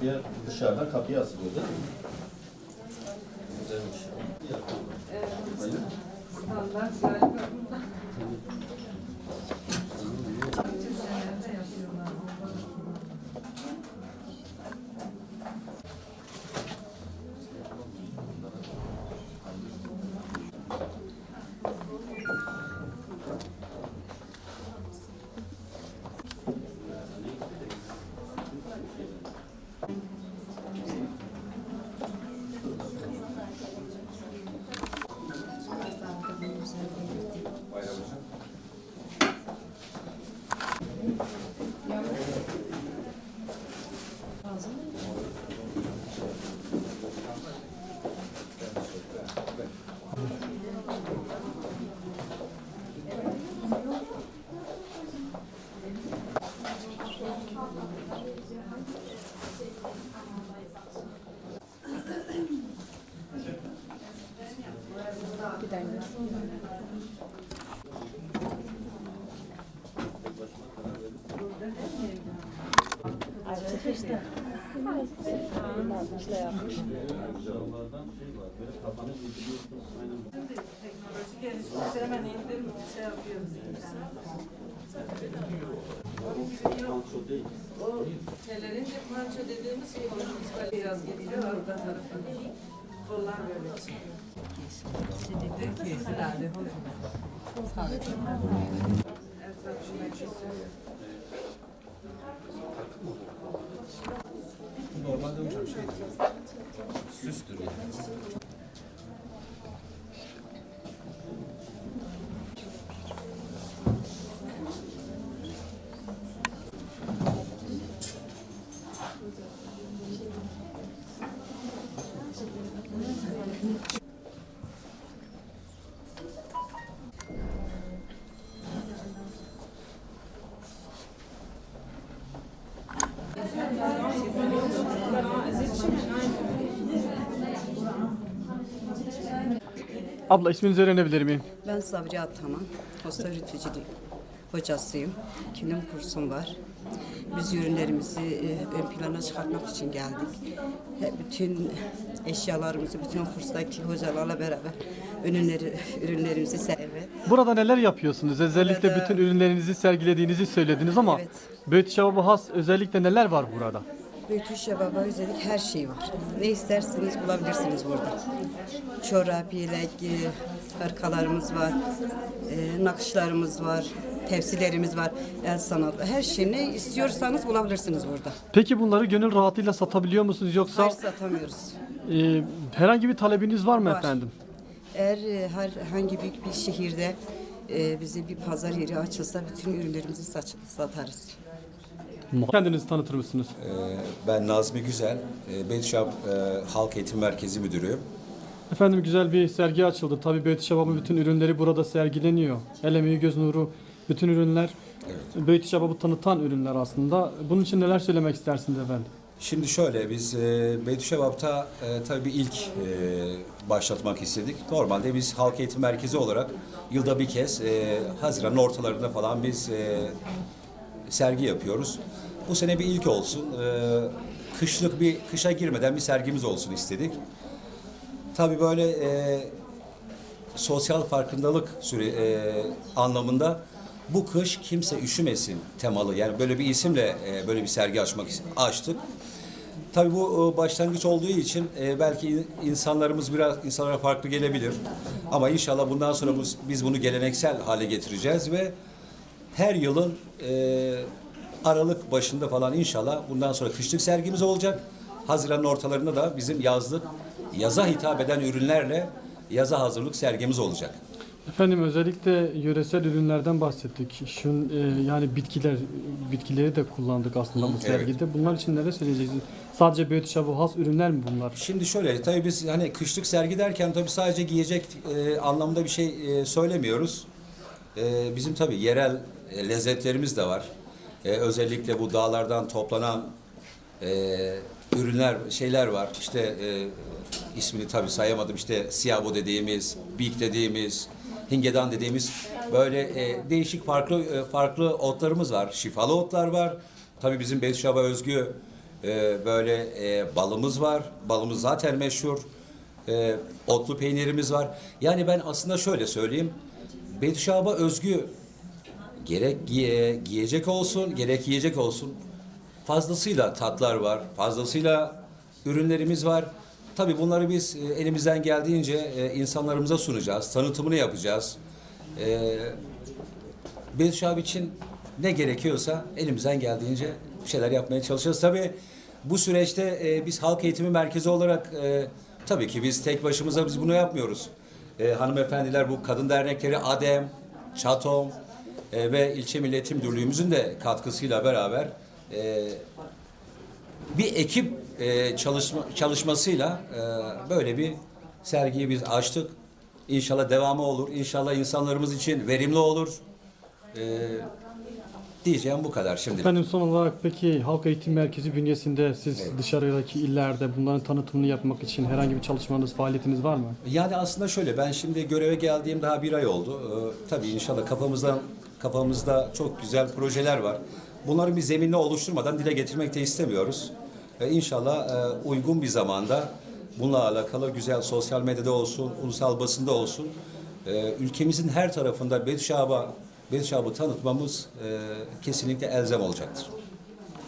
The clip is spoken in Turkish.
kapıya dışarıdan kapıya asılıyor değil mi? Güzelmiş. Aynen. Standart Camlardan şey. Aynen. Teknoloji gelişmiş hemen indim şey yapıyoruz. Şeylerin de panço dediğimiz kolumuz biraz getiriyor arka tarafa. Kollar böyle çıkıyor. Kesiyor. Normalde hocam şey süstür yani. Abla isminizi öğrenebilir miyim? Ben Sabriye Ataman, hostariticilik hocasıyım. Kilim kursum var. Biz ürünlerimizi e, ön plana çıkartmak için geldik. He, Bütün eşyalarımızı, bütün kurstaki hocalarla beraber ürünleri, ürünlerimizi se- evet. Burada neler yapıyorsunuz? Özellikle Burada- bütün ürünlerinizi sergilediğinizi söylediniz ama Evet. Şevabı has özellikle neler var burada? Büyütü şebaba özellik her şey var. Ne isterseniz bulabilirsiniz burada. Çorap, yelek, e, hırkalarımız var, e, nakışlarımız var, tepsilerimiz var, el sanatı. Her şey ne istiyorsanız bulabilirsiniz burada. Peki bunları gönül rahatıyla satabiliyor musunuz yoksa Hayır satamıyoruz. e, herhangi bir talebiniz var mı Var. efendim? Eğer e, herhangi büyük bir şehirde e, bize bir pazar yeri açılsa bütün ürünlerimizi saç- satarız. Kendinizi tanıtır mısınız? Ee, Ben Nazmi Güzel, e, Beytüşehir e, Halk Eğitim Merkezi Müdürüyüm. Efendim güzel bir sergi açıldı. Tabii Böğüt Şevabı bütün ürünleri burada sergileniyor. El emeği, göz nuru bütün ürünler evet. Böğüt Şevabı tanıtan ürünler aslında. Bunun için neler söylemek istersiniz efendim? Şimdi şöyle, biz e, Beytüşehir'de e, tabii bir ilk e, başlatmak istedik. Normalde biz Halk Eğitim Merkezi olarak yılda bir kez e, Haziran'ın ortalarında falan biz e, sergi yapıyoruz. Bu sene bir ilk olsun. E, kışlık bir, kışa girmeden bir sergimiz olsun istedik. Tabii böyle e, sosyal farkındalık süre, e, anlamında bu kış kimse üşümesin temalı. Yani böyle bir isimle e, böyle bir sergi açmak açtık. Tabii bu e, başlangıç olduğu için e, belki in- insanlarımız biraz insanlara farklı gelebilir. Ama inşallah bundan sonra bu- biz bunu geleneksel hale getireceğiz ve her yılın e, Aralık başında falan inşallah bundan sonra kışlık sergimiz olacak. Haziran'ın ortalarında da bizim yazlık, yaza hitap eden ürünlerle yaza hazırlık sergimiz olacak. Efendim özellikle yöresel ürünlerden bahsettik. Şun e, yani bitkiler bitkileri de kullandık aslında bu sergide. Bunlar için neler söyleyeceksiniz? Sadece Şevabı has ürünler mi bunlar? Şimdi şöyle tabii biz hani kışlık sergi derken tabii sadece giyecek e, anlamda bir şey e, söylemiyoruz. E, bizim tabii yerel e, lezzetlerimiz de var. E, özellikle bu dağlardan toplanan e, ürünler şeyler var. İşte e, ismini tabii sayamadım. İşte siyabo dediğimiz, bik dediğimiz, hingedan dediğimiz böyle e, değişik farklı e, farklı otlarımız var. Şifalı otlar var. Tabii bizim Beytüşehir'e özgü E, böyle e, balımız var. Balımız zaten meşhur. E, otlu peynirimiz var. Yani ben aslında şöyle söyleyeyim. Beytüşab'a özgü gerek giye- giyecek olsun, gerek yiyecek olsun fazlasıyla tatlar var, fazlasıyla ürünlerimiz var. Tabii bunları biz e, elimizden geldiğince e, insanlarımıza sunacağız, tanıtımını yapacağız. E, Beytüşab için ne gerekiyorsa elimizden geldiğince şeyler yapmaya çalışacağız. Tabii bu süreçte biz halk eğitimi merkezi olarak tabii ki biz tek başımıza biz bunu yapmıyoruz. Hanımefendiler bu kadın dernekleri ADEM, ÇATOM ve ilçe Millet Müdürlüğümüzün de katkısıyla beraber bir ekip e, çalışma çalışmasıyla e, böyle bir sergiyi biz açtık. İnşallah devamı olur. İnşallah insanlarımız için verimli olur. E, diyeceğim bu kadar şimdi. Efendim son olarak peki Halk Eğitim Merkezi bünyesinde siz dışarıdaki illerde bunların tanıtımını yapmak için herhangi bir çalışmanız, faaliyetiniz var mı? Yani aslında şöyle ben şimdi göreve geldiğim daha bir ay oldu. Ee, tabii inşallah kafamızdan kafamızda çok güzel projeler var. Bunları bir zeminle oluşturmadan dile getirmek de istemiyoruz. Ee, inşallah e, uygun bir zamanda bununla alakalı güzel sosyal medyada olsun, ulusal basında olsun e, ülkemizin her tarafında Betüşab'a Betüşab'ı tanıtmamız e, kesinlikle elzem olacaktır.